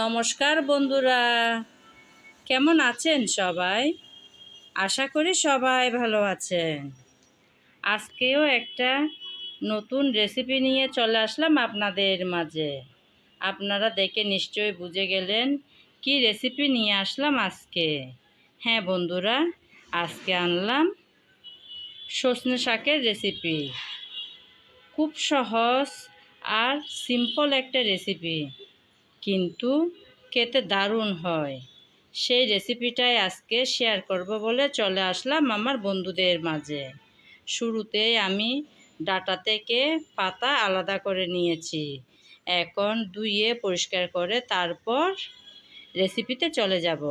নমস্কার বন্ধুরা। কেমন আছেন সবাই? আশা করি সবাই ভালো আছেন। আজকেও একটা নতুন রেসিপি নিয়ে চলে আসলাম আপনাদের মাঝে। আপনারা দেখে নিশ্চয়ই বুঝে গেলেন কি রেসিপি নিয়ে আসলাম আজকে। হ্যাঁ বন্ধুরা, আজকে আনলাম সজনে শাকের রেসিপি খুব সহজ আর সিম্পল একটা রেসিপি কিন্তু খেতে দারুণ হয়। সেই রেসিপিটাই আজকে শেয়ার করব বলে চলে আসলাম আমার বন্ধুদের মাঝে। শুরুতেই আমি ডাটা থেকে পাতা আলাদা করে নিয়েছি। এখন ধুইয়ে পরিষ্কার করে তারপর রেসিপিতে চলে যাব।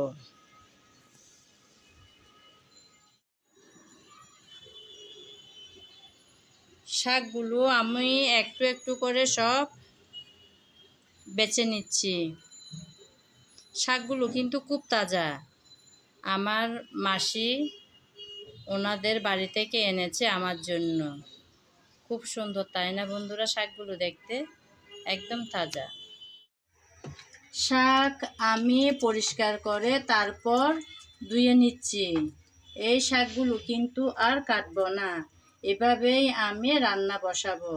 শাকগুলো আমি একটু একটু করে সব বেছে নিচ্ছি। শাকগুলো কিন্তু খুব তাজা। আমার মাসি ওনাদের বাড়ি থেকে এনেছে আমার জন্য। খুব সুন্দর, তাই না বন্ধুরা? শাকগুলো দেখতে একদম তাজা। শাক আমি পরিষ্কার করে তারপর ধুয়ে নিচ্ছি। এই শাকগুলো কিন্তু আর কাটবো না। এভাবেই আমি রান্না বসাবো।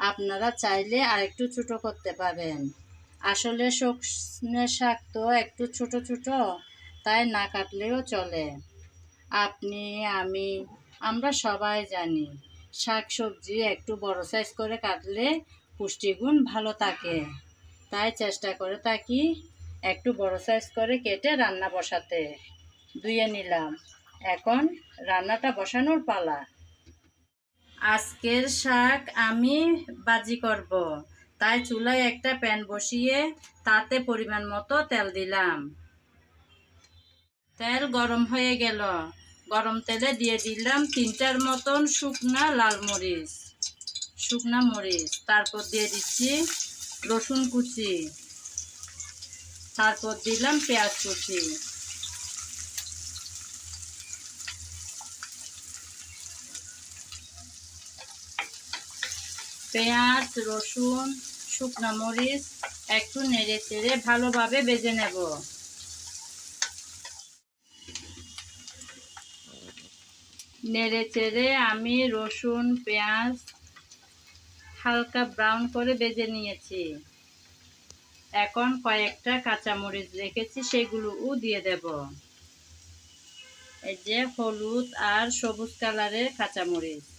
আপনারা চাইলে আরেকটু ছোটো করতে পারেন। আসলে সজনে শাক তো একটু ছোট ছোট, তাই না কাটলেও চলে। আপনি, আমি, আমরা সবাই জানি, শাক সবজি একটু বড় সাইজ করে কাটলে পুষ্টিগুণ ভালো থাকে। তাই চেষ্টা করে থাকি একটু বড় সাইজ করে কেটে রান্না বসাতে। ধুয়ে নিলাম। এখন রান্নাটা বসানোর পালা। আজকের শাক আমি বাজি করব। তাই চুলায় একটা প্যান বসিয়ে তাতে পরিমাণ মতো তেল দিলাম। তেল গরম হয়ে গেল। গরম তেলে দিয়ে দিলাম তিনটার মতন শুকনা লাল মরিচ। শুকনা মরিচ, তারপর দিয়ে দিচ্ছি রসুন কুচি। তারপর দিলাম পেঁয়াজ কুচি। পেঁয়াজ, রসুন শুকনো মরিচ একটু নেড়ে চেড়ে ভালোভাবে বেজে নেব। নেড়ে চেড়ে আমি রসুন, পেঁয়াজ হালকা ব্রাউন করে বেজে নিয়েছি। এখন কয়েকটা কাঁচামরিচ রেখেছি, সেগুলোও দিয়ে দেব। এই যে হলুদ আর সবুজ কালারের কাঁচামরিচ।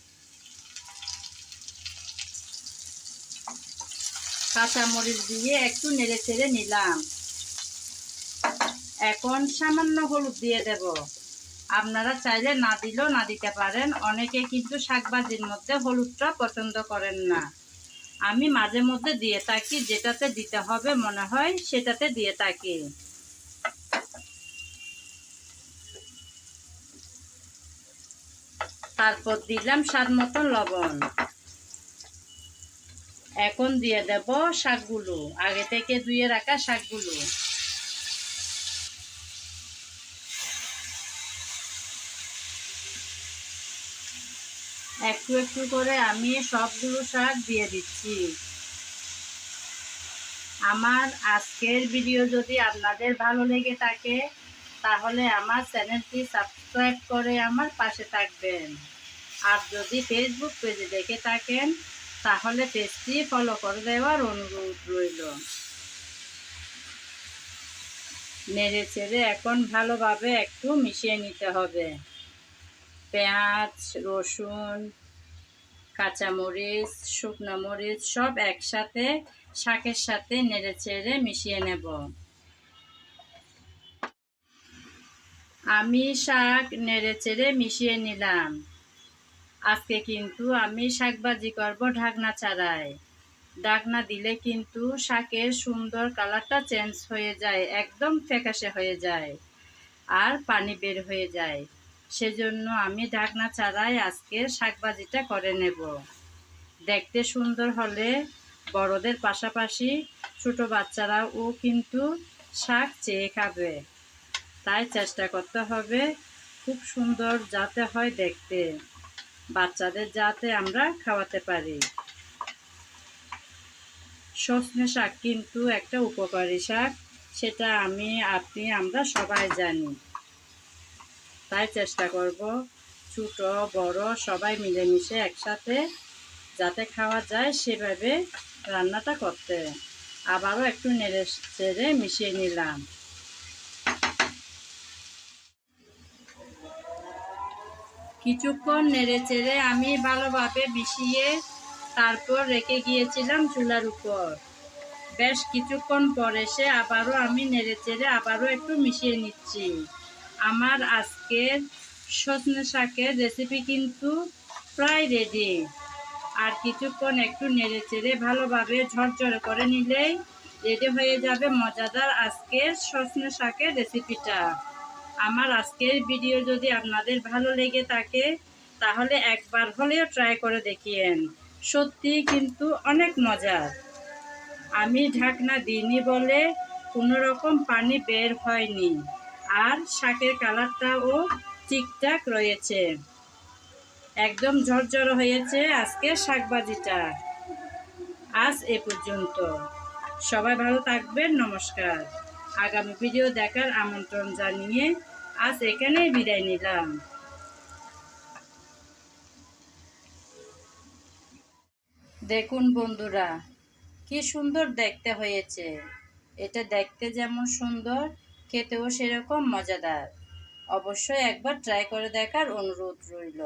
কাঁচামরিচ দিয়ে একটু নেড়ে চেড়ে নিলাম। এখন সামান্য হলুদ দিয়ে দেব। আপনারা চাইলে না দিলেও না দিতে পারেন। অনেকে কিন্তু শাকবাজির মধ্যে হলুদটা পছন্দ করেন না। আমি মাঝে মধ্যে দিয়ে থাকি, যেটাতে দিতে হবে মনে হয় সেটাতে দিয়ে থাকি। তারপর দিলাম স্বাদ মতো লবণ। এখন দিয়ে দেব শাকগুলো। আগে থেকে ধুয়ে রাখা শাকগুলো। একটু একটু করে আমি সবগুলো শাক দিয়ে দিচ্ছি। আমার আজকের ভিডিও যদি আপনাদের ভালো লেগে থাকে, তাহলে আমার চ্যানেলটি সাবস্ক্রাইব করে আমার পাশে থাকবেন। আর যদি ফেসবুক পেজে দেখে থাকেন তাহলে পেজটি ফলো করে দেওয়ার অনুরোধ রইল। নেড়ে চেড়ে এখন ভালোভাবে একটু মিশিয়ে নিতে হবে। পেঁয়াজ, রসুন, কাঁচামরিচ, শুকনো মরিচ সব একসাথে শাকের সাথে নেড়ে চেড়ে মিশিয়ে নেব। আমি শাক নেড়ে চেড়ে মিশিয়ে নিলাম। আজকে কিন্তু আমি শাকবাজি করব ঢাকনা ছাড়াই ঢাকনা দিলে কিন্তু শাকের সুন্দর কালারটা চেঞ্জ হয়ে যায়, একদম ফ্যাকাশে হয়ে যায় আর পানি বের হয়ে যায়। সেজন্য আমি ঢাকনা ছাড়াই আজকে শাকবাজিটা করে নেব। দেখতে সুন্দর হলে বড়দের পাশাপাশি ছোট বাচ্চারাও কিন্তু শাক চেয়ে খাবে। তাই চেষ্টা করতে হবে, খুব সুন্দর যাতে হয় দেখতে। বাচ্চাদের যাতে আমরা খাওয়াতে পারি। সজনে শাক কিন্তু একটা উপকারী শাক, সেটা আমি, আপনি, আমরা সবাই জানি। তাই চেষ্টা করব, ছোট, বড়, সবাই মিলেমিশে একসাথে যাতে খাওয়া যায় সেভাবে রান্নাটা করতে। আবারও একটু নেড়ে চেড়ে মিশিয়ে নিলাম। কিছুক্ষণ নেড়ে চেড়ে আমি ভালোভাবে মিশিয়ে তারপর রেখে গিয়েছিলাম চুলার উপর। বেশ কিছুক্ষণ পর এসে আবারও আমি নেড়ে চেড়ে আবারও একটু মিশিয়ে নিচ্ছি। আমার আজকের সজনে শাকের রেসিপি কিন্তু প্রায় রেডি আর কিছুক্ষণ একটু নেড়ে চেড়ে ভালোভাবে ঝরঝরে করে নিলেই রেডি হয়ে যাবে মজাদার আজকের সজনে শাকের রেসিপিটা আমার আজকের ভিডিও যদি আপনাদের ভালো লেগে থাকে, তাহলে একবার হলেও ট্রাই করে দেখিয়েন। সত্যি কিন্তু অনেক মজার আমি ঢাকনা দিইনি বলে কোনো রকম পানি বের হয়নি, আর শাকের কালারটাও ঠিকঠাক রয়েছে। একদম ঝরঝর হয়েছে আজকে শাকবাজিটা। আজ এ পর্যন্ত। সবাই ভালো থাকবেন, নমস্কার। আগামী ভিডিও দেখার আমন্ত্রণ জানিয়ে আজ এখানেই বিদায় নিলাম। দেখুন বন্ধুরা, কি সুন্দর দেখতে হয়েছে। এটা দেখতে যেমন সুন্দর, খেতেও সেরকম মজাদার। অবশ্যই একবার ট্রাই করে দেখার অনুরোধ রইল।